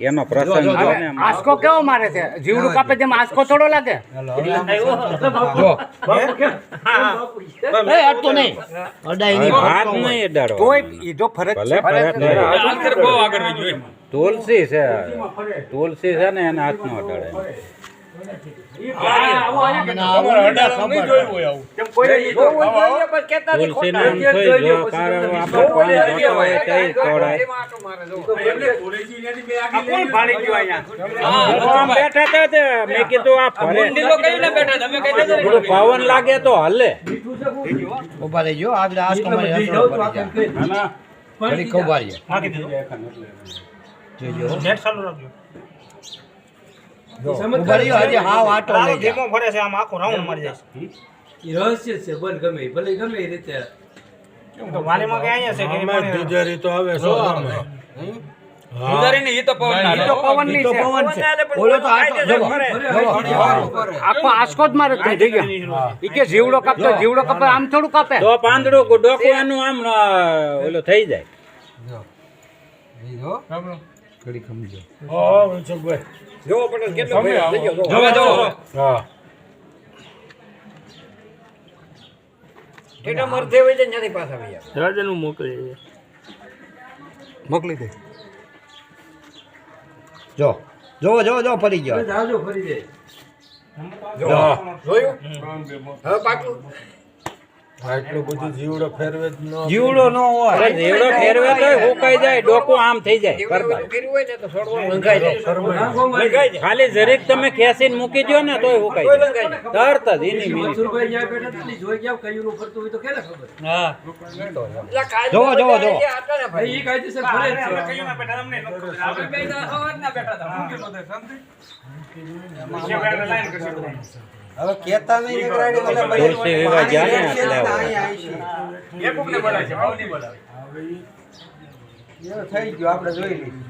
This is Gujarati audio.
એનો પ્રસંગ જો. ને. કેવો મારે છે? જીવડું કાપે તેમ આંસકો થોડો લાગે? જો. એ અડતો નહીં. અડાઈ નહીં. હાથ નહીં અડાડો. તોય ઈધો ફરજ છે ફરજ. બહુ આગળ. તુલસી છે. તુલસી છે ને એને હાથ નો અડાડે ખબર આ ગયું આ પવન લાગે તો હલે. ઊભા રહેજો આગળ આસ તમારી હસરો પડી જાય ઘડીક ઊભા રહેજો. રહસ્ય છે ગમે ભલે ગમે એ રીતે. તો ઈ તો પવનની છે. તો આટો જવો આખો આસકો જ મારે થઈ થઈ ગયો ઈ કે જીવડો કાપતો જીવડો કાપે આમ થોડું કાપે. તો પાંદડું ડોકું એનું આમ ઓલો ઓલું થઈ જાય. ઘડીક સમજો જોવો પટેલ કેટલો થઈ ગયો, જોવો. જોવા જોવો ટેટા મરથે હોય છે ત્યાંથી પાછા આવી જાય. મોકલી દે. જો. જોવો જોવો જો ફરી ગયો. જાજો ફરી જાય. જોયું? હવે જીવડો નો હોય. અરે જીવડો ફેરવે તો હુકાઈ જાય ડોકો આમ થઈ જાય જીવડું કરતા. હોય ને તો લંઘાઈ જાય. ખાલી જરીક તમે ખેંચીને મૂકી દો ને તોય હુકાઈ જાય. તરત જ એની મિનિટ. મથુરભાઈ જ્યાં બેઠા હતા ને, ઈ જોઈ ગયા કયું ફરતું હોય તો કેને ખબર. એટલે કાયદો જોવો, જોવો, બધા. જે ભાઈ. ઈ કાયદેસર ફરે આપણે બેઠા હતા? શાંતિ? હવે કેતા નહીં નીકળાડી મને તુલસી વિવાહ ને એટલે. એ કોકને બોલાવે છે ભાવ નહીં બોલાવે થઈ ગયો આપણે જોઈ લીધું